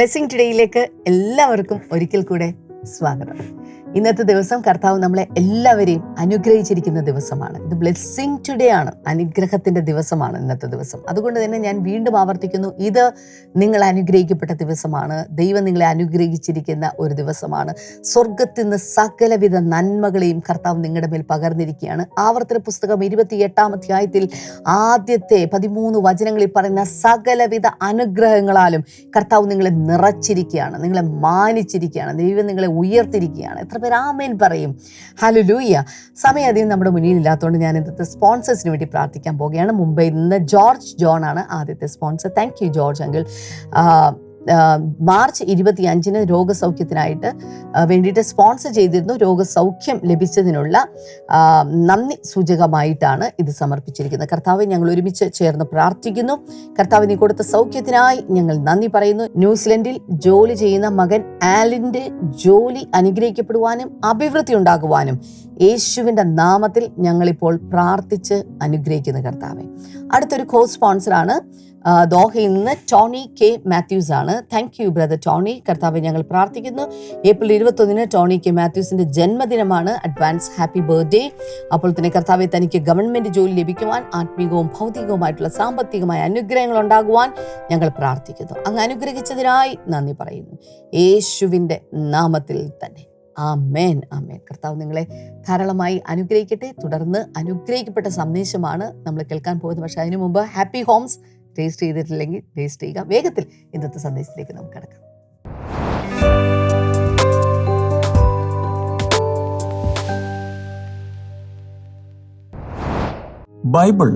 Blessing ടുഡേയിലേക്ക് എല്ലാവർക്കും ഒരിക്കൽ കൂടെ സ്വാഗതം. ഇന്നത്തെ ദിവസം കർത്താവ് നമ്മളെ എല്ലാവരെയും അനുഗ്രഹിച്ചിരിക്കുന്ന ദിവസമാണ്. ഇത് ബ്ലെസ്സിങ് ടുഡേ ആണ്. അനുഗ്രഹത്തിന്റെ ദിവസമാണ് ഇന്നത്തെ ദിവസം. അതുകൊണ്ട് തന്നെ ഞാൻ വീണ്ടും ആവർത്തിക്കുന്നു. ഇത് നിങ്ങൾ അനുഗ്രഹിക്കപ്പെട്ട ദിവസമാണ്. ദൈവം നിങ്ങളെ അനുഗ്രഹിച്ചിരിക്കുന്ന ഒരു ദിവസമാണ്. സ്വർഗത്തിൽ നിന്ന് സകലവിധ നന്മകളെയും കർത്താവ് നിങ്ങളുടെ മേൽ പകർന്നിരിക്കുകയാണ്. ആവർത്തന പുസ്തകം ഇരുപത്തി എട്ടാം അധ്യായത്തിൽ ആദ്യത്തെ പതിമൂന്ന് വചനങ്ങളിൽ പറയുന്ന സകലവിധ അനുഗ്രഹങ്ങളാലും കർത്താവ് നിങ്ങളെ നിറച്ചിരിക്കുകയാണ്. നിങ്ങളെ മാനിച്ചിരിക്കുകയാണ്. ദൈവം നിങ്ങളെ ഉയർത്തിരിക്കുകയാണ്. എത്ര പേര് ആമേൻ പറയും. ഹലോ ലൂയ്യ സമയം അധികം നമ്മുടെ മുന്നിൽ ഇല്ലാത്തതുകൊണ്ട് ഞാൻ ഇന്നത്തെ സ്പോൺസേഴ്സിന് വേണ്ടി പ്രാർത്ഥിക്കാൻ പോവുകയാണ്. മുംബൈയിൽ നിന്ന് ജോർജ് ജോൺ ആണ് ആദ്യത്തെ sponsor thank you George uncle March ഇരുപത്തി അഞ്ചിന് രോഗസൗഖ്യത്തിനായിട്ട് വേണ്ടിയിട്ട് സ്പോൺസർ ചെയ്തിരുന്നു. രോഗസൗഖ്യം ലഭിച്ചതിനുള്ള നന്ദി സൂചകമായിട്ടാണ് ഇത് സമർപ്പിച്ചിരിക്കുന്നത്. കർത്താവ് ഞങ്ങൾ ഒരുമിച്ച് ചേർന്ന് പ്രാർത്ഥിക്കുന്നു. കർത്താവ് നീ കൊടുത്ത സൗഖ്യത്തിനായി ഞങ്ങൾ നന്ദി പറയുന്നു. ന്യൂസിലൻഡിൽ ജോലി ചെയ്യുന്ന മകൻ ആലിന്റെ ജോലി അനുഗ്രഹിക്കപ്പെടുവാനും അഭിവൃദ്ധി ഉണ്ടാകുവാനും യേശുവിന്റെ നാമത്തിൽ ഞങ്ങളിപ്പോൾ പ്രാർത്ഥിച്ച് അനുഗ്രഹിക്കുന്ന കർത്താവെ. അടുത്തൊരു കോ സ്പോൺസറാണ് ദോഹയിൽ നിന്ന് ടോണി കെ മാത്യൂസ് ആണ്. Thank you brother Tony. കർത്താവെ ഞങ്ങൾ പ്രാർത്ഥിക്കുന്നു. ഏപ്രിൽ ഇരുപത്തൊന്നിന് ടോണി കെ മാത്യൂസിന്റെ ജന്മദിനമാണ്. അഡ്വാൻസ് ഹാപ്പി ബർത്ത്ഡേ അപ്പോൾ തന്നെ കർത്താവെ തനിക്ക് ഗവൺമെന്റ് ജോലി ലഭിക്കുവാൻ ആത്മീകവും ഭൗതികവുമായിട്ടുള്ള സാമ്പത്തികമായ അനുഗ്രഹങ്ങൾ ഉണ്ടാകുവാൻ ഞങ്ങൾ പ്രാർത്ഥിക്കുന്നു. അങ്ങ് അനുഗ്രഹിച്ചതിനായി നന്ദി പറയുന്നു. യേശുവിന്റെ നാമത്തിൽ തന്നെ. ആമേൻ മേൻ കർത്താവ് നിങ്ങളെ ധാരാളമായി അനുഗ്രഹിക്കട്ടെ. തുടർന്ന് അനുഗ്രഹിക്കപ്പെട്ട സന്ദേശമാണ് നമ്മൾ കേൾക്കാൻ പോകുന്നത്. പക്ഷേ അതിനു മുമ്പ് ഹാപ്പി ഹോംസ് രജിസ്റ്റർ ചെയ്തിട്ടില്ലെങ്കിൽ രജിസ്റ്റർ ചെയ്യുക. വേഗത്തിൽ ഇന്നത്തെ സന്ദേശത്തിലേക്ക് നമുക്ക് കിടക്കാം. ബൈബിൾ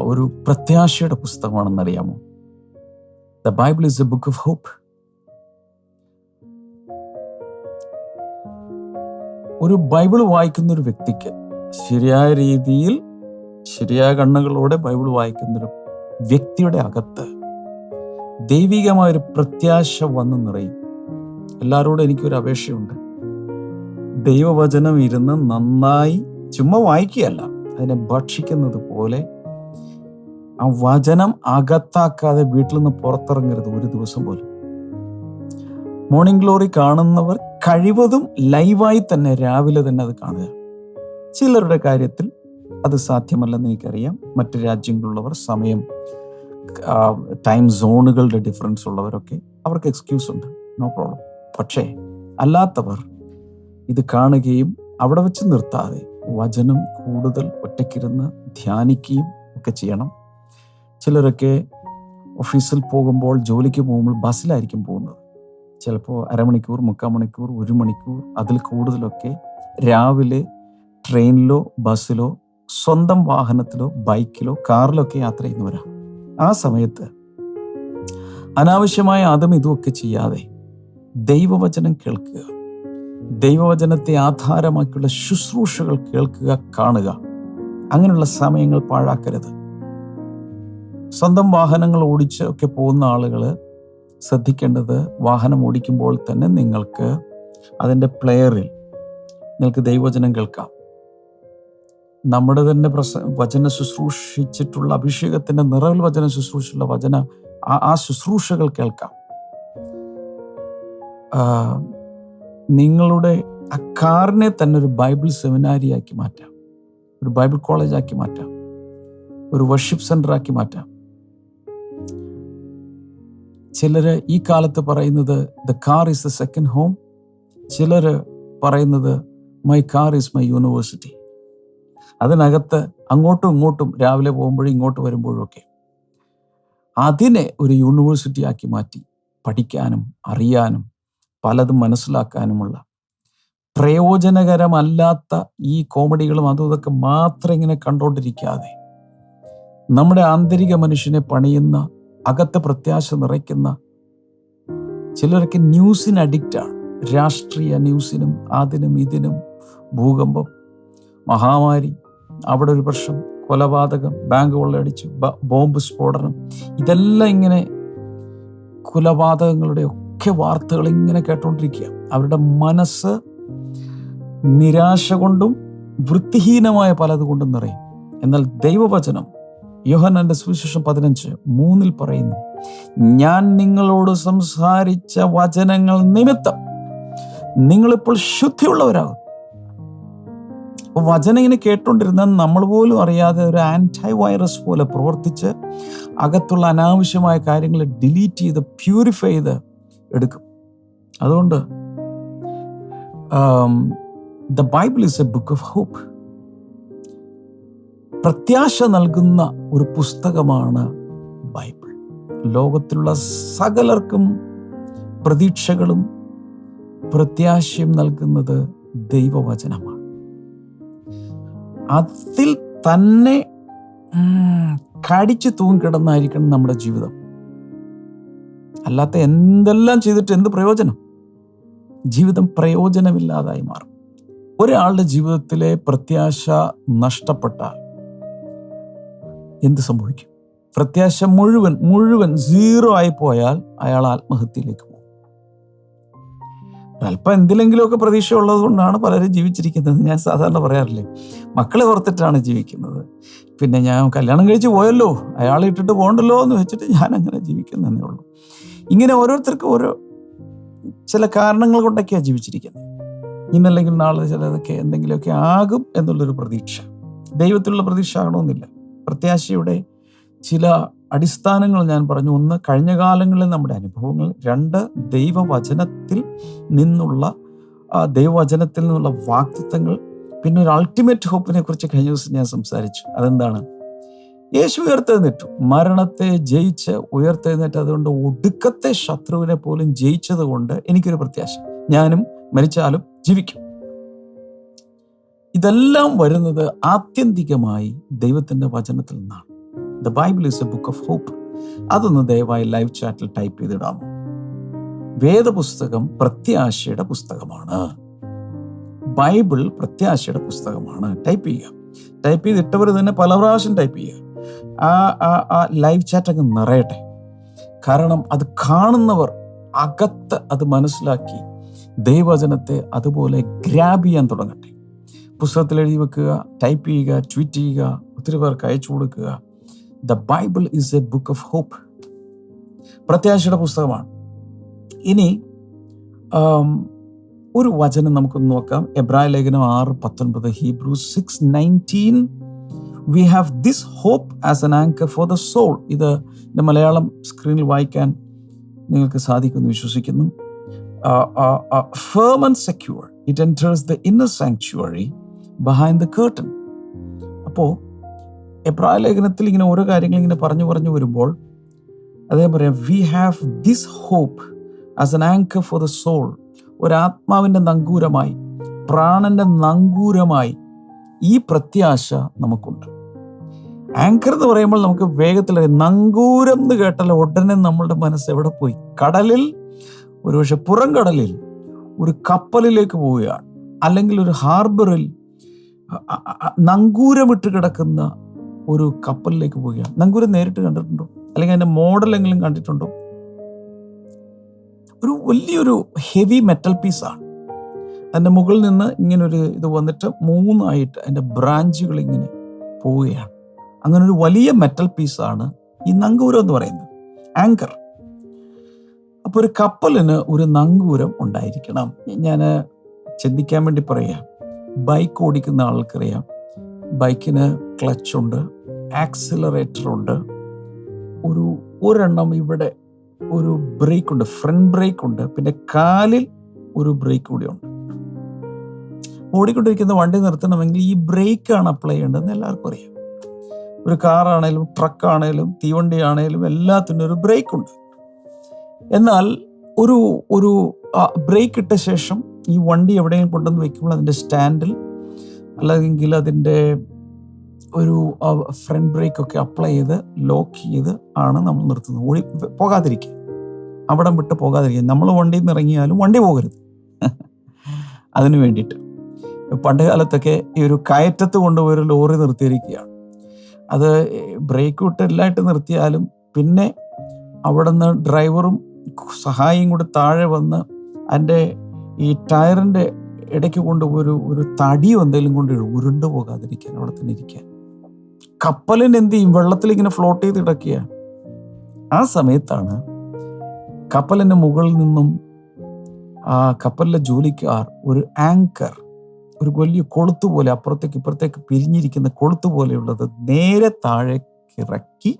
ഒരു പ്രത്യാശയുടെ പുസ്തകമാണെന്നറിയാമോ? The Bible is a book of hope ഒരു ബൈബിൾ വായിക്കുന്ന ഒരു വ്യക്തിക്ക് ശരിയായ രീതിയിൽ ശരിയായ കണ്ണുകളോടെ ബൈബിൾ വായിക്കുന്ന ഒരു വ്യക്തിയുടെ അകത്ത് ദൈവികമായൊരു പ്രത്യാശ വന്ന് നിറയും. എല്ലാവരോടും എനിക്കൊരു അപേക്ഷയുണ്ട്. ദൈവവചനം ഇരുന്ന് നന്നായി ചുമ്മാ വായിക്കുകയല്ല അതിനെ ഭക്ഷിക്കുന്നത് പോലെ ആ വചനം അകത്താക്കാതെ വീട്ടിൽ നിന്ന് പുറത്തിറങ്ങരുത് ഒരു ദിവസം പോലും. മോർണിംഗ് ഗ്ലോറി കാണുന്നവർ കഴിവതും ലൈവായി തന്നെ രാവിലെ തന്നെ അത് കാണുക. ചിലരുടെ കാര്യത്തിൽ അത് സാധ്യമല്ലെന്ന് എനിക്കറിയാം. മറ്റ് രാജ്യങ്ങളിലുള്ളവർ സമയം ടൈം സോണുകളുടെ ഡിഫറൻസ് ഉള്ളവരൊക്കെ അവർക്ക് എക്സ്ക്യൂസ് ഉണ്ട്. നോ പ്രോബ്ലം പക്ഷേ അല്ലാത്തവർ ഇത് കാണുകയും അവിടെ വെച്ച് നിർത്താതെ വചനം കൂടുതൽ ഒറ്റയ്ക്കിരുന്ന് ധ്യാനിക്കുകയും ഒക്കെ ചെയ്യണം. ചിലരൊക്കെ ഓഫീസിൽ പോകുമ്പോൾ ജോലിക്ക് പോകുമ്പോൾ ബസ്സിലായിരിക്കും പോകുന്നത്. ചിലപ്പോൾ അരമണിക്കൂർ മുക്കാൽ മണിക്കൂർ ഒരു മണിക്കൂർ അതിൽ കൂടുതലൊക്കെ രാവിലെ ട്രെയിനിലോ ബസ്സിലോ സ്വന്തം വാഹനത്തിലോ ബൈക്കിലോ കാറിലോ ഒക്കെ യാത്ര ചെയ്യുന്നവരാണ് ആ സമയത്ത് അനാവശ്യമായ അതും ഇതുമൊക്കെ ചെയ്യാതെ ദൈവവചനം കേൾക്കുക ദൈവവചനത്തെ ആധാരമാക്കിയുള്ള ശുശ്രൂഷകൾ കേൾക്കുക കാണുക അങ്ങനെയുള്ള സമയങ്ങൾ പാഴാക്കരുത്. സ്വന്തം വാഹനങ്ങൾ ഓടിച്ച് ഒക്കെ പോകുന്ന ആളുകൾ ശ്രദ്ധിക്കേണ്ടത് വാഹനം ഓടിക്കുമ്പോൾ തന്നെ നിങ്ങൾക്ക് അതിന്റെ പ്ലെയറിൽ നിങ്ങൾക്ക് ദൈവവചനം കേൾക്കാം. നമ്മുടെ തന്നെ പ്രസ വചന ശുശ്രൂഷിച്ചിട്ടുള്ള അഭിഷേകത്തിന്റെ നിറവിൽ വചന ശുശ്രൂഷിച്ചുള്ള വചന ആ ആ ശുശ്രൂഷകൾ കേൾക്കാം. നിങ്ങളുടെ ആ കാറിനെ തന്നെ ഒരു ബൈബിൾ സെമിനാരിയാക്കി മാറ്റാം. ഒരു ബൈബിൾ കോളേജാക്കി മാറ്റാം. ഒരു വർഷിപ്പ് സെന്ററാക്കി മാറ്റാം. ചിലര് ഈ കാലത്ത് പറയുന്നത് the car is the second home ചിലര് പറയുന്നത് my car is my university അതിനകത്ത് അങ്ങോട്ടും ഇങ്ങോട്ടും രാവിലെ പോകുമ്പോഴും ഇങ്ങോട്ട് വരുമ്പോഴും ഒക്കെ അതിനെ ഒരു യൂണിവേഴ്സിറ്റി ആക്കി മാറ്റി പഠിക്കാനും അറിയാനും പലതും മനസ്സിലാക്കാനുമുള്ള പ്രയോജനകരമല്ലാത്ത ഈ കോമഡികളും അതും ഇതൊക്കെ മാത്രം ഇങ്ങനെ കണ്ടോണ്ടിരിക്കാതെ നമ്മുടെ ആന്തരിക മനുഷ്യനെ പണിയുന്ന അകത്ത് പ്രത്യാശ നിറയ്ക്കുന്ന ചിലരൊക്കെ ന്യൂസിന് അഡിക്റ്റാണ് രാഷ്ട്രീയ ന്യൂസിനും അതിനും ഇതിനും ഭൂകമ്പം മഹാമാരി അവിടെ ഒരു പ്രശ്നം കൊലപാതകം ബാങ്ക് കൊള്ളയടിച്ചു ബോംബ് സ്ഫോടനം. ഇതെല്ലാം ഇങ്ങനെ കൊലപാതകങ്ങളുടെ ഒക്കെ വാർത്തകൾ ഇങ്ങനെ കേട്ടോണ്ടിരിക്കുക അവരുടെ മനസ്സ് നിരാശ കൊണ്ടും വൃത്തിഹീനമായ പലതുകൊണ്ടും നിറയും. എന്നാൽ ദൈവവചനം യോഹന്നാന്റെ സുവിശേഷം പതിനഞ്ച് മൂന്നിൽ പറയുന്നു ഞാൻ നിങ്ങളോട് സംസാരിച്ച വചനങ്ങൾ നിമിത്തം നിങ്ങളിപ്പോൾ ശുദ്ധിയുള്ളവരാകും. വചനം ഇങ്ങനെ കേട്ടുകൊണ്ടിരുന്ന നമ്മൾ പോലും അറിയാതെ ഒരു ആന്റൈ വൈറസ് പോലെ പ്രവർത്തിച്ച് അകത്തുള്ള അനാവശ്യമായ കാര്യങ്ങൾ ഡിലീറ്റ് ചെയ്ത് പ്യൂരിഫൈ ചെയ്ത് എടുക്കും. അതുകൊണ്ട് the Bible is a book of hope പ്രത്യാശ നൽകുന്ന ഒരു പുസ്തകമാണ് ബൈബിൾ. ലോകത്തിലുള്ള സകലർക്കും പ്രതീക്ഷകളും പ്രത്യാശയും നൽകുന്നത് ദൈവവചനമാണ്. അതിൽ തന്നെ കടിച്ചു തൂങ്ങിക്കിടന്നായിരിക്കണം നമ്മുടെ ജീവിതം. അല്ലാത്ത എന്തെല്ലാം ചെയ്തിട്ട് എന്ത് പ്രയോജനം? ജീവിതം പ്രയോജനമില്ലാതായി മാറും. ഒരാളുടെ ജീവിതത്തിലെ പ്രത്യാശ നഷ്ടപ്പെട്ടാൽ എന്ത് സംഭവിക്കും? പ്രത്യാശ മുഴുവൻ മുഴുവൻ സീറോ ആയി പോയാൽ അയാൾ ആത്മഹത്യയിലേക്ക് പോകും. അല്പം എന്തിലെങ്കിലുമൊക്കെ പ്രതീക്ഷ ഉള്ളത് കൊണ്ടാണ് പലരും ജീവിച്ചിരിക്കുന്നത്. ഞാൻ സാധാരണ പറയാറില്ലേ മക്കളെ ഓർത്തിട്ടാണ് ജീവിക്കുന്നത്. പിന്നെ ഞാൻ കല്യാണം കഴിച്ച് പോയല്ലോ അയാളെ ഇട്ടിട്ട് പോകണ്ടല്ലോ എന്ന് വെച്ചിട്ട് ഞാൻ അങ്ങനെ ജീവിക്കുന്നതേ ഉള്ളൂ. ഇങ്ങനെ ഓരോരുത്തർക്കും ഓരോ ചില കാരണങ്ങൾ കൊണ്ടൊക്കെയാണ് ജീവിച്ചിരിക്കുന്നത്. ഇന്നല്ലെങ്കിൽ നാളെ ചിലതൊക്കെ എന്തെങ്കിലുമൊക്കെ ആകും എന്നുള്ളൊരു പ്രതീക്ഷ. ദൈവത്തിലുള്ള പ്രതീക്ഷ ആകണമെന്നില്ല. പ്രത്യാശയുടെ ചില അടിസ്ഥാനങ്ങൾ ഞാൻ പറഞ്ഞു. ഒന്ന് കഴിഞ്ഞ കാലങ്ങളിൽ നമ്മുടെ അനുഭവങ്ങൾ. രണ്ട് ദൈവവചനത്തിൽ നിന്നുള്ള ദൈവവചനത്തിൽ നിന്നുള്ള വാക്തത്വങ്ങൾ പിന്നെ ഒരു അൾട്ടിമേറ്റ് ഹോപ്പിനെ കുറിച്ച് കഴിഞ്ഞ ദിവസം ഞാൻ സംസാരിച്ചു. അതെന്താണ്? യേശു ഉയർത്തെഴുന്നേറ്റു. മരണത്തെ ജയിച്ച് ഉയർത്തെഴുന്നേറ്റ് അതുകൊണ്ട് ഒടുക്കത്തെ ശത്രുവിനെ പോലും ജയിച്ചത് കൊണ്ട് എനിക്കൊരു പ്രത്യാശ. ഞാനും മരിച്ചാലും ജീവിക്കും. ഇതെല്ലാം വരുന്നത് ആത്യന്തികമായി ദൈവത്തിന്റെ വചനത്തിൽ നിന്നാണ്. The Bible is a book of hope അതൊന്ന് ദയവായി ലൈവ് ചാറ്റിൽ ടൈപ്പ് ചെയ്തിടാമോ? വേദപുസ്തകം പ്രത്യാശയുടെ പുസ്തകമാണ്. ബൈബിൾ പ്രത്യാശയുടെ പുസ്തകമാണ്. ടൈപ്പ് ചെയ്യുക. ടൈപ്പ് ചെയ്തിട്ടവർ തന്നെ പല പ്രാവശ്യം ടൈപ്പ് ചെയ്യുക. ആ ആ ആ ലൈവ് ചാറ്റ് അങ്ങ് നിറയട്ടെ. കാരണം അത് കാണുന്നവർ അകത്ത് അത് മനസ്സിലാക്കി ദൈവവചനത്തെ അതുപോലെ ഗ്രാബ് ചെയ്യാൻ തുടങ്ങട്ടെ. പുസ്തകത്തിൽ എഴുതി വെക്കുക ടൈപ്പ് ചെയ്യുക ട്വീറ്റ് ചെയ്യുക ഒത്തിരി പേർക്ക് അയച്ചു കൊടുക്കുക. The Bible is a book of hope പ്രത്യാശയുടെ പുസ്തകമാണ്. ഇനി ഒരു വചനം നമുക്ക് നോക്കാം. എബ്രായ ലേഖനം ആറ് പത്തൊൻപത് Hebrew six nineteen we have this hope as an anchor for the soul ഇത് എന്റെ മലയാളം സ്ക്രീനിൽ വായിക്കാൻ നിങ്ങൾക്ക് സാധിക്കുമെന്ന് വിശ്വസിക്കുന്നു. Firm and secure it enters the inner sanctuary behind the curtain അപ്പോൾ എബ്രായ ലേഖനത്തിൽ ഇങ്ങനെ ഓരോ കാര്യങ്ങൾ ഇങ്ങനെ പറഞ്ഞു പറഞ്ഞു വരുമ്പോൾ അദ്ദേഹം പറയാം we have this hope as an anchor for the soul ഒരാത്മാവിന്റെ നങ്കൂരമായി പ്രാണന്റെ നങ്കൂരമായി ഈ പ്രത്യാശ നമുക്കുണ്ട്. ആങ്കർ എന്ന് പറയുമ്പോൾ നമുക്ക് വേഗത്തിൽ. നങ്കൂരം എന്ന് കേട്ടാൽ ഉടനെ നമ്മളുടെ മനസ്സ് എവിടെ പോയി? കടലിൽ ഒരുപക്ഷെ പുറം കടലിൽ ഒരു കപ്പലിലേക്ക് പോവുകയാണ്. അല്ലെങ്കിൽ ഒരു ഹാർബറിൽ നങ്കൂരമിട്ട് കിടക്കുന്ന ഒരു കപ്പലിലേക്ക് പോവുകയാണ്. നങ്കൂരം നേരിട്ട് കണ്ടിട്ടുണ്ടോ? അല്ലെങ്കിൽ അതിന്റെ മോഡലെങ്കിലും കണ്ടിട്ടുണ്ടോ? ഒരു വലിയൊരു ഹെവി മെറ്റൽ പീസാണ് അതിന്റെ മുകളിൽ നിന്ന് ഇങ്ങനെ ഒരു ഇത് വന്നിട്ട് മൂന്നായിട്ട് അതിന്റെ ബ്രാഞ്ചുകൾ ഇങ്ങനെ പോവുകയാണ്. അങ്ങനെ ഒരു വലിയ മെറ്റൽ പീസാണ് ഈ നങ്കൂരം എന്ന് പറയുന്നത്. ആങ്കർ അപ്പോൾ ഒരു കപ്പലിന് ഒരു നങ്കൂരം ഉണ്ടായിരിക്കണം. ഞാൻ ചിന്തിക്കാൻ വേണ്ടി പറയാം. ബൈക്ക് ഓടിക്കുന്ന ആൾക്കറിയാം. ബൈക്കിന് ക്ലച്ചുണ്ട് ആക്സിലറേറ്റർ ഉണ്ട്. ഒരു ഒരെണ്ണം ഇവിടെ ഒരു ബ്രേക്ക് ഉണ്ട് ഫ്രണ്ട് ബ്രേക്ക് ഉണ്ട് പിന്നെ കാലിൽ ഒരു ബ്രേക്ക് കൂടി ഉണ്ട്. ഓടിക്കൊണ്ടിരിക്കുന്ന വണ്ടി നിർത്തണമെങ്കിൽ ഈ ബ്രേക്കാണ് അപ്ലൈ ചെയ്യേണ്ടതെന്ന് എല്ലാവർക്കും അറിയാം. ഒരു കാറാണേലും ട്രക്കാണേലും തീവണ്ടി ആണേലും എല്ലാത്തിനും ഒരു ബ്രേക്ക് ഉണ്ട്. എന്നാൽ ഒരു ഒരു ബ്രേക്ക് ഇട്ട ശേഷം ഈ വണ്ടി എവിടെയെങ്കിലും കൊണ്ടുവന്ന് വെക്കുമ്പോൾ അതിന്റെ സ്റ്റാൻഡിൽ അല്ലെങ്കിൽ അതിന്റെ ഒരു ഫ്രണ്ട് ബ്രേക്കൊക്കെ അപ്ലൈ ചെയ്ത് ലോക്ക് ചെയ്ത് ആണ് നമ്മൾ നിർത്തുന്നത്. ഓടി പോകാതിരിക്കുക. അവിടം വിട്ട് പോകാതിരിക്കുക. നമ്മൾ വണ്ടിയിൽ നിന്ന് ഇറങ്ങിയാലും വണ്ടി പോകരുത്. അതിനു വേണ്ടിയിട്ട്. പണ്ട് കാലത്തൊക്കെ ഈ ഒരു കയറ്റത്ത് കൊണ്ടുപോയി ഒരു ലോറി നിർത്തിയിരിക്കുകയാണ്. അത് ബ്രേക്ക് വിട്ട് എല്ലായിട്ട് നിർത്തിയാലും പിന്നെ അവിടെ നിന്ന് ഡ്രൈവറും സഹായിയും കൂടി താഴെ വന്ന് അതിന്റെ ഈ ടയറിന്റെ ഇടയ്ക്ക് കൊണ്ട് ഒരു ഒരു തടിയോ എന്തെങ്കിലും കൊണ്ട് ഉരുണ്ടു പോകാതിരിക്കാൻ അവിടെ തന്നെ ഇരിക്കാൻ. കപ്പലിന് എന്ത് ചെയ്യും? വെള്ളത്തിൽ ഇങ്ങനെ ഫ്ലോട്ട് ചെയ്ത് കിടക്കുകയാണ് ആ സമയത്താണ് കപ്പലിന്റെ മുകളിൽ നിന്നും ആ കപ്പലിലെ ജോലിക്കാർ ഒരു ആങ്കർ ഒരു വലിയ കൊളുത്ത് പോലെ അപ്പുറത്തേക്ക് ഇപ്പുറത്തേക്ക് പിരിഞ്ഞിരിക്കുന്ന കൊളുത്ത് പോലെയുള്ളത് നേരെ താഴേക്ക് ഇറക്കി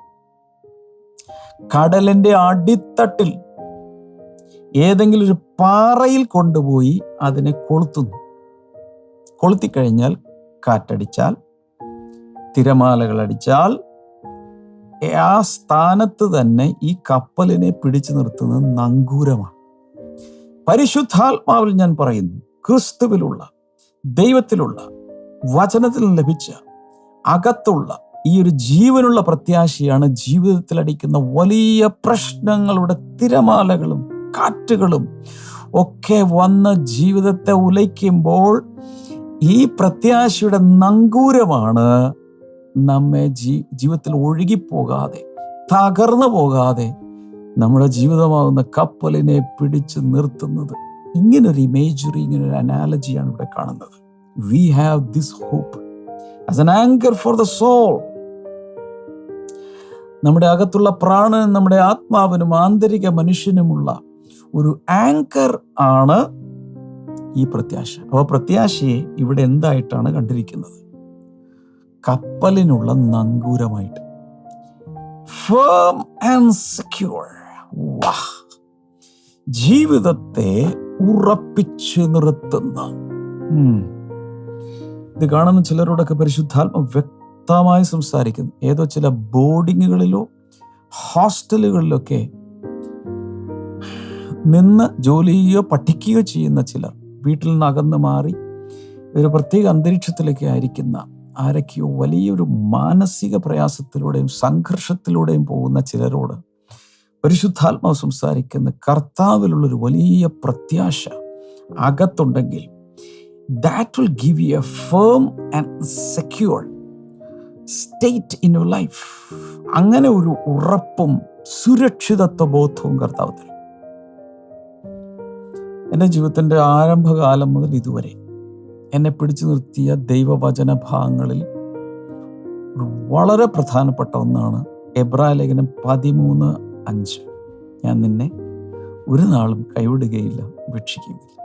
കടലിന്റെ അടിത്തട്ടിൽ ഏതെങ്കിലും ഒരു പാറയിൽ കൊണ്ടുപോയി അതിനെ കൊളുത്തുന്നു. കൊളുത്തിക്കഴിഞ്ഞാൽ കാറ്റടിച്ചാൽ തിരമാലകൾ അടിച്ചാൽ ആ സ്ഥാനത്ത് തന്നെ ഈ കപ്പലിനെ പിടിച്ചു നിർത്തുന്നത് നങ്കൂരമാണ്. പരിശുദ്ധാത്മാവിൽ ഞാൻ പറയുന്നു ക്രിസ്തുവിലുള്ള ദൈവത്തിലുള്ള വചനത്തിൽ ലഭിച്ച അകത്തുള്ള ഈ ഒരു ജീവനുള്ള പ്രത്യാശയാണ് ജീവിതത്തിൽ അടിക്കുന്ന വലിയ പ്രശ്നങ്ങളുടെ തിരമാലകളും കാറ്റുകളും ഒക്കെ വന്ന് ജീവിതത്തെ ഉലയ്ക്കുമ്പോൾ ഈ പ്രത്യാശയുടെ നങ്കൂരമാണ് നമ്മെ ജീ ജീവിതത്തിൽ ഒഴുകിപ്പോകാതെ തകർന്നു പോകാതെ നമ്മുടെ ജീവിതമാകുന്ന കപ്പലിനെ പിടിച്ചു നിർത്തുന്നത്. ഇങ്ങനൊരു ഇമേജറി ഇങ്ങനൊരു അനാലജിയാണ് ഇവിടെ കാണുന്നത്. We have this hope as an anchor for the soul നമ്മുടെ അകത്തുള്ള പ്രാണനും നമ്മുടെ ആത്മാവിനും ആന്തരിക മനുഷ്യനുമുള്ള ഒരു ആങ്കർ ആണ് ഈ പ്രത്യാശ. അപ്പോൾ പ്രത്യാശയെ ഇവിടെ എന്തായിട്ടാണ് കണ്ടിരിക്കുന്നത്? കപ്പലിനുള്ള നങ്കൂരമായിട്ട്. ഫേം ആൻഡ് സെക്യൂർ വാ ജീവിതത്തെ ഉറപ്പിച്ചു നിർത്തുന്ന. ഇത് കാണുന്ന ചിലരോടൊക്കെ പരിശുദ്ധാത്മ വ്യക്തമായി സംസാരിക്കുന്നു. ഏതോ ചില ബോർഡിങ്ങുകളിലോ ഹോസ്റ്റലുകളിലൊക്കെ നിന്ന് ജോലി ചെയ്യുകയോ പഠിക്കുകയോ ചെയ്യുന്ന ചിലർ വീട്ടിൽ നിന്ന് അകന്ന് മാറി ഒരു പ്രത്യേക അന്തരീക്ഷത്തിലേക്ക് ആയിരിക്കുന്ന ആരൊക്കെയോ വലിയൊരു മാനസിക പ്രയാസത്തിലൂടെയും സംഘർഷത്തിലൂടെയും പോകുന്ന ചിലരോട് പരിശുദ്ധാത്മാവ് സംസാരിക്കുന്ന കർത്താവിലുള്ളൊരു വലിയ പ്രത്യാശ അകത്തുണ്ടെങ്കിൽ that will give you a firm and secure state in your life അങ്ങനെ ഒരു ഉറപ്പും സുരക്ഷിതത്വ ബോധവും കർത്താവ് എന്റെ ജീവിതത്തിന്റെ ആരംഭകാലം മുതൽ ഇതുവരെ എന്നെ പിടിച്ചു നിർത്തിയ ദൈവവചന ഭാഗങ്ങളിൽ വളരെ പ്രധാനപ്പെട്ട ഒന്നാണ് എബ്രാ ലേഖനം പതിമൂന്ന് അഞ്ച്. ഞാൻ നിന്നെ ഒരു നാളും കൈവിടുകയില്ല ഉപേക്ഷിക്കുകയില്ല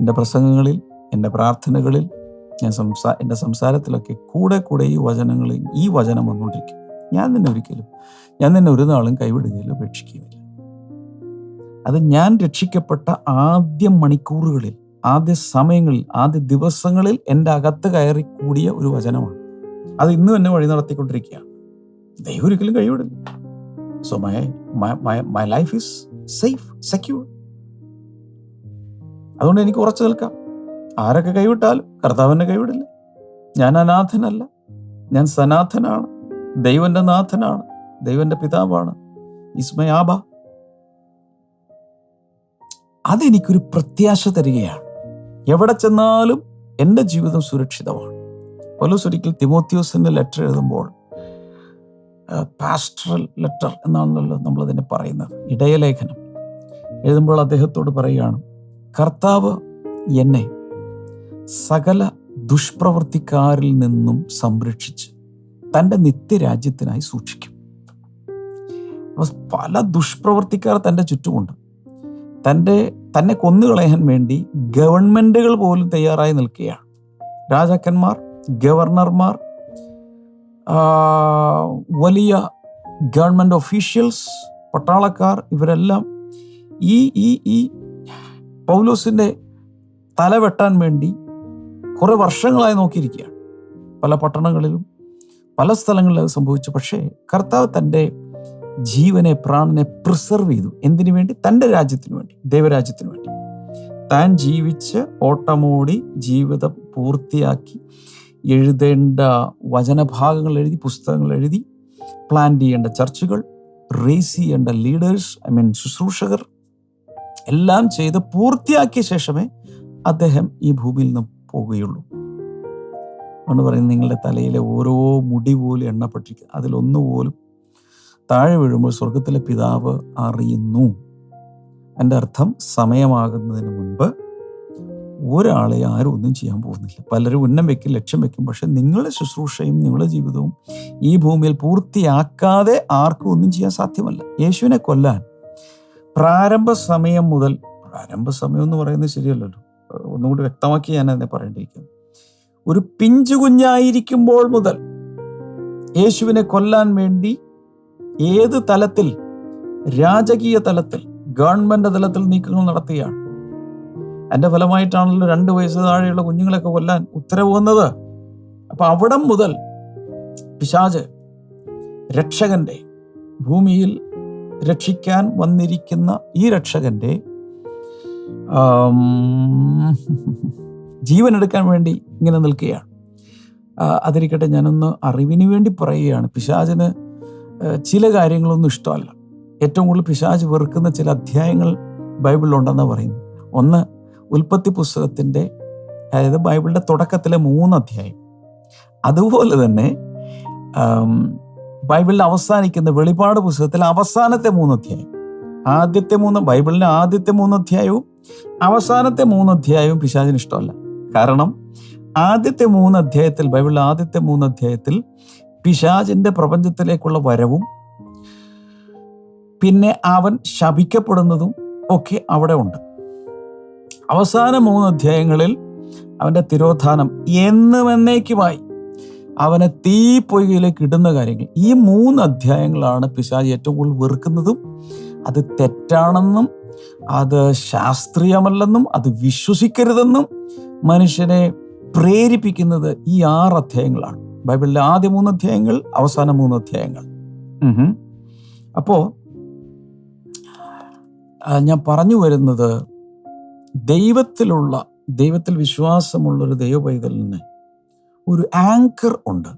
എന്റെ പ്രസംഗങ്ങളിൽ എന്റെ പ്രാർത്ഥനകളിൽ ഞാൻ സംസാ എന്റെ സംസാരത്തിലൊക്കെ കൂടെ കൂടെ ഈ വചനങ്ങളിൽ ഈ വചനം വന്നുകൊണ്ടിരിക്കും. ഞാൻ നിന്നെ ഒരിക്കലും ഞാൻ നിന്നെ ഒരു നാളും കൈവിടുകയില്ല ഉപേക്ഷിക്കുകയില്ല അത് ഞാൻ രക്ഷിക്കപ്പെട്ട ആദ്യ മണിക്കൂറുകളിൽ ആദ്യ സമയങ്ങളിൽ ആദ്യ ദിവസങ്ങളിൽ എന്റെ അകത്ത് കയറി കൂടിയ ഒരു വചനമാണ്. അത് ഇന്നും എന്നെ വഴി നടത്തിക്കൊണ്ടിരിക്കുകയാണ്. ദൈവം ഒരിക്കലും കഴിവിടില്ല. So my my my life is safe secure അതുകൊണ്ട് എനിക്ക് ഉറച്ചു നിൽക്കാം. ആരൊക്കെ കൈവിട്ടാലും കർത്താവിനെ കൈവിടില്ല. ഞാൻ അനാഥനല്ല. ഞാൻ സനാഥനാണ് ദൈവന്റെ നാഥനാണ്. ദൈവന്റെ പിതാവാണ്. ഇസ്മയാബ അതെനിക്കൊരു പ്രത്യാശ തരികയാണ്. എവിടെ ചെന്നാലും എന്റെ ജീവിതം സുരക്ഷിതമാണ്. പൗലോസ് ഒരിക്കൽ തിമോത്യോസിന്റെ ലെറ്റർ എഴുതുമ്പോൾ പാസ്റ്ററൽ ലെറ്റർ എന്നാണല്ലോ നമ്മളതിനെ പറയുന്നത് ഇടയലേഖനം. എഴുതുമ്പോൾ അദ്ദേഹത്തോട് പറയുകയാണ് കർത്താവ് എന്നെ സകല ദുഷ്പ്രവർത്തിക്കാരിൽ നിന്നും സംരക്ഷിച്ച് തന്റെ നിത്യരാജ്യത്തിനായി സൂക്ഷിക്കും. പല ദുഷ്പ്രവർത്തിക്കാർ തന്റെ ചുറ്റുമുണ്ട്. തന്റെ തന്നെ കൊന്നുകളയാൻ വേണ്ടി ഗവൺമെന്റുകൾ പോലും തയ്യാറായി നിൽക്കുകയാണ്. രാജാക്കന്മാർ ഗവർണർമാർ വലിയ ഗവൺമെന്റ് ഒഫീഷ്യൽസ് പട്ടാളക്കാർ ഇവരെല്ലാം ഈ ഈ ഈ പൗലോസിന്റെ തല വെട്ടാൻ വേണ്ടി കുറേ വർഷങ്ങളായി നോക്കിയിരിക്കുകയാണ്. പല പട്ടണങ്ങളിലും പല സ്ഥലങ്ങളിലും അത് സംഭവിച്ചു. പക്ഷേ കർത്താവ് തന്റെ ജീവനെ പ്രാണനെ പ്രിസർവ് ചെയ്തു. എന്തിനു വേണ്ടി? തന്റെ രാജ്യത്തിന് വേണ്ടി ദൈവരാജ്യത്തിന് വേണ്ടി. താൻ ജീവിച്ച് ഓട്ടമോടി ജീവിതം പൂർത്തിയാക്കി എഴുതേണ്ട വചനഭാഗങ്ങൾ എഴുതി പുസ്തകങ്ങൾ എഴുതി പ്ലാൻ ചെയ്യേണ്ട ചർച്ചുകൾ റേസ് ചെയ്യേണ്ട ലീഡേഴ്സ് ഐ മീൻ ശുശ്രൂഷകർ എല്ലാം ചെയ്ത് പൂർത്തിയാക്കിയ ശേഷമേ അദ്ദേഹം ഈ ഭൂമിയിൽ നിന്ന് പോവുകയുള്ളൂ. എന്ന് പറയുന്നത് നിങ്ങളുടെ തലയിലെ ഓരോ മുടി പോലും എണ്ണപ്പെട്ടിരിക്കുക. അതിലൊന്നുപോലും താഴെ വീഴുമ്പോൾ സ്വർഗത്തിലെ പിതാവ് അറിയുന്നു. എന്റെ അർത്ഥം സമയമാകുന്നതിന് മുൻപ് ഒരാളെ ആരും ഒന്നും ചെയ്യാൻ പോകുന്നില്ല. പലരും ഉന്നം വെക്കും ലക്ഷ്യം വെക്കും. പക്ഷെ നിങ്ങളുടെ ശുശ്രൂഷയും നിങ്ങളുടെ ജീവിതവും ഈ ഭൂമിയിൽ പൂർത്തിയാക്കാതെ ആർക്കും ഒന്നും ചെയ്യാൻ സാധ്യമല്ല. യേശുവിനെ കൊല്ലാൻ പ്രാരംഭ സമയം മുതൽ പ്രാരംഭ സമയം എന്ന് പറയുന്നത് ശരിയല്ലല്ലോ. ഒന്നുകൂടി വ്യക്തമാക്കി ഞാൻ അതിനെ പറയേണ്ടിയിരിക്കുന്നു. ഒരു പിഞ്ചു കുഞ്ഞായിരിക്കുമ്പോൾ മുതൽ യേശുവിനെ കൊല്ലാൻ വേണ്ടി ഏത് തലത്തിൽ? രാജകീയ തലത്തിൽ ഗവൺമെന്റ് തലത്തിൽ നീക്കങ്ങൾ നടത്തുകയാണ് അതിന്റെ ഫലമായിട്ടാണല്ലോ രണ്ട് വയസ്സ് താഴെയുള്ള കുഞ്ഞുങ്ങളെയൊക്കെ കൊല്ലാൻ ഉത്തരവ് വന്നത്. അപ്പൊ അവിടം മുതൽ പിശാജ് രക്ഷകന്റെ ഭൂമിയിൽ രക്ഷിക്കാൻ വന്നിരിക്കുന്ന ഈ രക്ഷകന്റെ ജീവൻ എടുക്കാൻ വേണ്ടി ഇങ്ങനെ നിൽക്കുകയാണ്. അതിരിക്കട്ടെ ഞാനൊന്ന് അറിവിന് വേണ്ടി പറയുകയാണ്. പിശാചിന് ആ, ചില കാര്യങ്ങളൊന്നും ഇഷ്ടമല്ല. ഏറ്റവും കൂടുതൽ പിശാജ് വെറുക്കുന്ന ചില അധ്യായങ്ങൾ ബൈബിളിലുണ്ടെന്ന് പറയുന്നു ഒന്ന് ഉൽപ്പത്തി പുസ്തകത്തിന്റെ അതായത് ബൈബിളിന്റെ തുടക്കത്തിലെ മൂന്ന് അധ്യായം. അതുപോലെ തന്നെ ബൈബിളിൽ അവസാനിക്കുന്ന വെളിപാട് പുസ്തകത്തിലെ അവസാനത്തെ മൂന്ന് അധ്യായം. ആദ്യത്തെ മൂന്ന് ബൈബിളിലെ ആദ്യത്തെ മൂന്ന് അധ്യായവും അവസാനത്തെ മൂന്ന് അധ്യായവും പിശാചിന് ഇഷ്ടമല്ല. കാരണം ആദ്യത്തെ മൂന്ന് അധ്യായത്തിൽ ബൈബിളിലെ ആദ്യത്തെ മൂന്ന് അധ്യായത്തിൽ പിശാചിന്റെ പ്രപഞ്ചത്തിലേക്കുള്ള വരവും പിന്നെ അവൻ ശപിക്കപ്പെടുന്നതും ഒക്കെ അവിടെ ഉണ്ട്. അവസാന മൂന്ന് അധ്യായങ്ങളിൽ അവന്റെ തിരോധാനം എന്നും എന്നേക്കുമായി അവനെ തീ പൊയ്കയിലേക്ക് ഇടുന്ന കാര്യങ്ങൾ. ഈ മൂന്ന് അധ്യായങ്ങളാണ് പിശാജ് ഏറ്റവും കൂടുതൽ വെറുക്കുന്നതും അത് തെറ്റാണെന്നും അത് ശാസ്ത്രീയമല്ലെന്നും അത് വിശ്വസിക്കരുതെന്നും മനുഷ്യനെ പ്രേരിപ്പിക്കുന്നത് ഈ ആറ് അധ്യായങ്ങളാണ്. ബൈബിളിലെ ആദ്യ മൂന്ന് അധ്യായങ്ങൾ അവസാന മൂന്ന് അധ്യായങ്ങൾ. അപ്പോ ഞാൻ പറഞ്ഞു വരുന്നത് ദൈവത്തിലുള്ള ദൈവത്തിൽ വിശ്വാസമുള്ള ഒരു ദൈവ പൈതലിന് ഒരു ആങ്കർ ഉണ്ട്.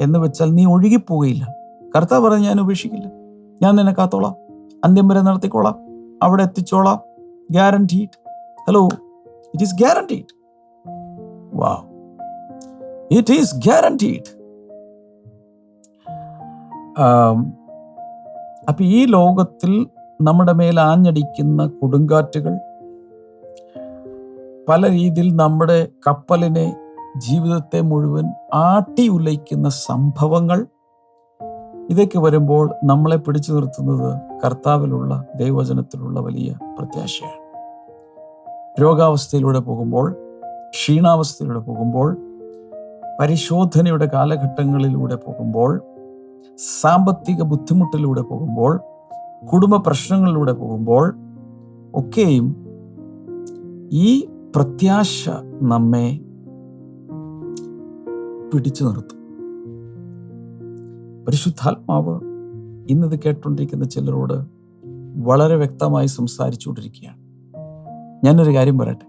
എന്ന് വെച്ചാൽ നീ ഒഴുകിപ്പോവുകയില്ല കർത്താവ് പറഞ്ഞ് ഞാൻ ഉപേക്ഷിക്കില്ല. ഞാൻ നിന്നെ കാത്തോളാം. അന്ത്യം വരെ നടത്തിക്കോളാം. അവിടെ എത്തിച്ചോളാം. Guaranteed hello it is guaranteed വാ ഇറ്റ് ഈസ് ഗ്യാരണ്ടീഡ് അപ്പൊ ഈ ലോകത്തിൽ നമ്മുടെ മേൽ ആഞ്ഞടിക്കുന്ന കൊടുങ്കാറ്റുകൾ പല രീതിയിൽ നമ്മുടെ കപ്പലിനെ ജീവിതത്തെ മുഴുവൻ ആട്ടി ഉലയ്ക്കുന്ന സംഭവങ്ങൾ ഇതൊക്കെ വരുമ്പോൾ നമ്മളെ പിടിച്ചു നിർത്തുന്നത് കർത്താവിലുള്ള ദൈവവചനത്തിലുള്ള വലിയ പ്രത്യാശയാണ്. രോഗാവസ്ഥയിലൂടെ പോകുമ്പോൾ ക്ഷീണാവസ്ഥയിലൂടെ പോകുമ്പോൾ പരിശോധനയുടെ കാലഘട്ടങ്ങളിലൂടെ പോകുമ്പോൾ സാമ്പത്തിക ബുദ്ധിമുട്ടിലൂടെ പോകുമ്പോൾ കുടുംബ പ്രശ്നങ്ങളിലൂടെ പോകുമ്പോൾ ഒക്കെയും ഈ പ്രത്യാശ നമ്മെ പിടിച്ചു നിർത്തും. പരിശുദ്ധാത്മാവ് ഇന്നത് കേട്ടുകൊണ്ടിരിക്കുന്ന ചിലരോട് വളരെ വ്യക്തമായി സംസാരിച്ചുകൊണ്ടിരിക്കുകയാണ് ഞാനൊരു കാര്യം പറയട്ടെ.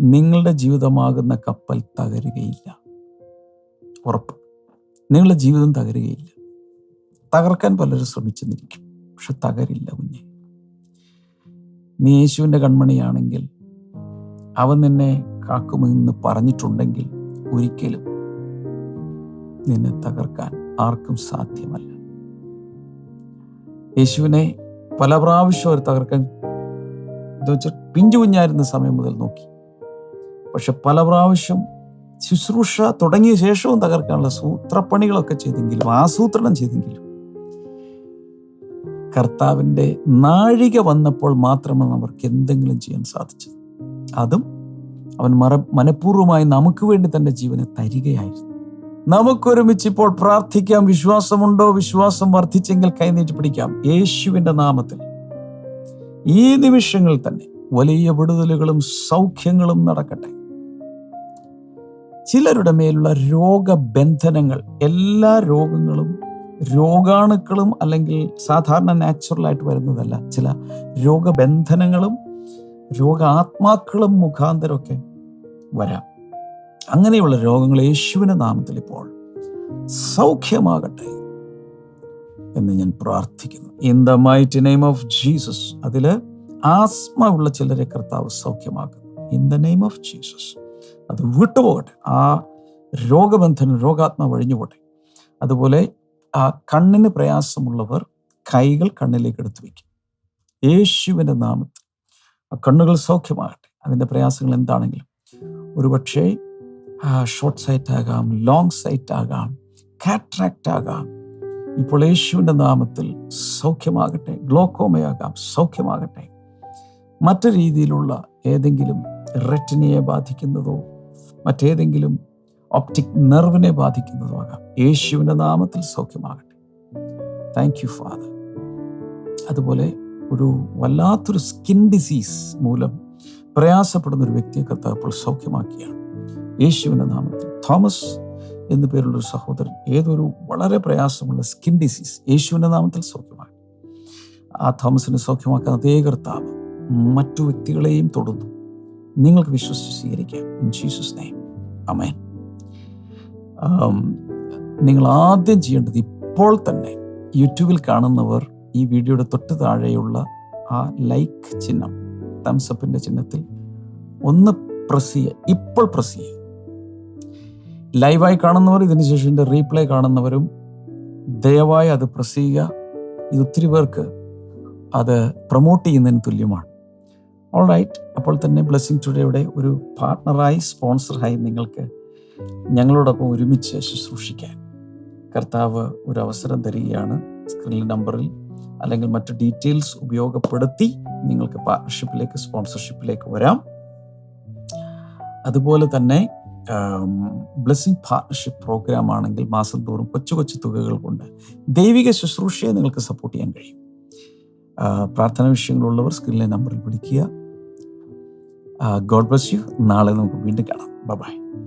നിങ്ങളുടെ ജീവിതമാകുന്ന കപ്പൽ തകരുകയില്ല. ഉറപ്പ്. നിങ്ങളുടെ ജീവിതം തകരുകയില്ല. തകർക്കാൻ പലരും ശ്രമിച്ചെന്നിരിക്കും. പക്ഷെ തകരില്ല കുഞ്ഞെ. നീ യേശുവിന്റെ കൺമണിയാണെങ്കിൽ അവൻ നിന്നെ കാക്കുമെന്ന് പറഞ്ഞിട്ടുണ്ടെങ്കിൽ ഒരിക്കലും നിന്നെ തകർക്കാൻ ആർക്കും സാധ്യമല്ല. യേശുവിനെ പല പ്രാവശ്യം അവർ തകർക്കാൻ എന്താ വെച്ചാൽ പിഞ്ചു കുഞ്ഞായിരുന്ന സമയം മുതൽ നോക്കി. പക്ഷെ പല പ്രാവശ്യം ശുശ്രൂഷ തുടങ്ങിയ ശേഷവും തകർക്കാനുള്ള സൂത്രപ്പണികളൊക്കെ ചെയ്തെങ്കിലും ആസൂത്രണം ചെയ്തെങ്കിലും കർത്താവിന്റെ നാഴിക വന്നപ്പോൾ മാത്രമാണ് അവർക്ക് എന്തെങ്കിലും ചെയ്യാൻ സാധിച്ചത്. അതും അവൻ മറ മനഃപൂർവമായി നമുക്ക് വേണ്ടി തന്റെ ജീവനെ തരികയായിരുന്നു. നമുക്കൊരുമിച്ച് ഇപ്പോൾ പ്രാർത്ഥിക്കാം. വിശ്വാസമുണ്ടോ? വിശ്വാസം വർദ്ധിച്ചെങ്കിൽ കൈനീട്ടി പിടിക്കാം. യേശുവിന്റെ നാമത്തിൽ ഈ നിമിഷങ്ങളിൽ തന്നെ വലിയ വിടുതലുകളും സൗഖ്യങ്ങളും നടക്കട്ടെ. ചിലരുടെ മേലുള്ള രോഗബന്ധനങ്ങൾ എല്ലാ രോഗങ്ങളും രോഗാണുക്കളും അല്ലെങ്കിൽ സാധാരണ നാച്ചുറൽ ആയിട്ട് വരുന്നതല്ല. ചില രോഗബന്ധനങ്ങളും രോഗാത്മാക്കളും മുഖാന്തരമൊക്കെ വരാം. അങ്ങനെയുള്ള രോഗങ്ങൾ യേശുവിന്റെ നാമത്തിൽ ഇപ്പോൾ സൗഖ്യമാകട്ടെ എന്ന് ഞാൻ പ്രാർത്ഥിക്കുന്നു. In the mighty name of Jesus അതിൽ ആസ്മ ഉള്ള ചിലരെ കർത്താവ് സൗഖ്യമാക്കുന്നു. In the name of Jesus അത് വിട്ടുപോകട്ടെ. ആ രോഗബന്ധനം രോഗാത്മ വഴിഞ്ഞുപോട്ടെ. അതുപോലെ ആ കണ്ണിന് പ്രയാസമുള്ളവർ കൈകൾ കണ്ണിലേക്ക് എടുത്തു വയ്ക്കും. യേശുവിന്റെ നാമത്തിൽ. ആ കണ്ണുകൾ സൗഖ്യമാകട്ടെ. അതിന്റെ പ്രയാസങ്ങൾ എന്താണെങ്കിലും. ഒരുപക്ഷെ ഷോർട്ട് സൈറ്റ് ആകാം ലോങ് സൈറ്റ് ആകാം കാട്രാക്റ്റ് ആകാം. ഇപ്പോൾ യേശുവിന്റെ നാമത്തിൽ സൗഖ്യമാകട്ടെ. ഗ്ലോക്കോമയാകാം സൗഖ്യമാകട്ടെ. മറ്റു രീതിയിലുള്ള ഏതെങ്കിലും റെറ്റിനയെ ബാധിക്കുന്നതോ മറ്റേതെങ്കിലും ഒപ്റ്റിക് നെർവിനെ ബാധിക്കുന്നതോ ആകാം യേശുവിന്റെ നാമത്തിൽ സൗഖ്യമാകട്ടെ. താങ്ക് യു ഫാദർ അതുപോലെ ഒരു വല്ലാത്തൊരു സ്കിൻ ഡിസീസ് മൂലം പ്രയാസപ്പെടുന്ന ഒരു വ്യക്തിയെ കർത്താവ് സൗഖ്യമാക്കിയാണ്. യേശുവിന്റെ നാമത്തിൽ. തോമസ് എന്നു പേരുള്ള ഒരു സഹോദരൻ ഏതൊരു വളരെ പ്രയാസമുള്ള സ്കിൻ ഡിസീസ് യേശുവിന്റെ നാമത്തിൽ സൗഖ്യമാക്കി ആ തോമസിനെ സൗഖ്യമാക്കാൻ അതേ കർത്താവ് മറ്റു വ്യക്തികളെയും തൊടുന്നു. നിങ്ങൾക്ക് വിശ്വസിച്ച് സ്വീകരിക്കാം. ഇൻ ജീസസ് നെയ്മ് അമേൻ ആം, നിങ്ങൾ ആദ്യം ചെയ്യേണ്ടത് ഇപ്പോൾ തന്നെ യൂട്യൂബിൽ കാണുന്നവർ ഈ വീഡിയോയുടെ തൊട്ട് താഴെയുള്ള ആ ലൈക്ക് ചിഹ്നം തംസപ്പിന്റെ ചിഹ്നത്തിൽ ഒന്ന് പ്രസ് ചെയ്യുക. ഇപ്പോൾ പ്രസ് ചെയ്യുക. ലൈവായി കാണുന്നവർ ഇതിനുശേഷം ഇതിന്റെ റീപ്ലേ കാണുന്നവരും ദയവായി അത് പ്രസ് ചെയ്യുക. ഇത് ഒത്തിരി പേർക്ക് അത് പ്രൊമോട്ട് ചെയ്യുന്നതിന് തുല്യമാണ്. ഓൾ റൈറ്റ് അപ്പോൾ തന്നെ ബ്ലെസ്സിങ് ടുഡേയുടെ ഒരു പാർട്ണറായി സ്പോൺസറായി നിങ്ങൾക്ക് ഞങ്ങളോടൊപ്പം ഒരുമിച്ച് ശുശ്രൂഷിക്കാൻ കർത്താവ് ഒരു അവസരം തരികയാണ്. സ്ക്രീനിൽ നമ്പറിൽ അല്ലെങ്കിൽ മറ്റു ഡീറ്റെയിൽസ് ഉപയോഗപ്പെടുത്തി നിങ്ങൾക്ക് പാർട്ണർഷിപ്പിലേക്ക് സ്പോൺസർഷിപ്പിലേക്ക് വരാം. അതുപോലെ തന്നെ ബ്ലെസ്സിങ് പാർട്ണർഷിപ്പ് പ്രോഗ്രാം ആണെങ്കിൽ മാസം തോറും കൊച്ചു കൊച്ചു തുകകൾ കൊണ്ട് ദൈവിക ശുശ്രൂഷയെ നിങ്ങൾക്ക് സപ്പോർട്ട് ചെയ്യാൻ കഴിയും. പ്രാർത്ഥനാ വിഷയങ്ങളുള്ളവർ സ്ക്രീനിലെ നമ്പറിൽ വിളിക്കുക. God bless you. നാളെ നമുക്ക് വീണ്ടും കാണാം. ബൈ.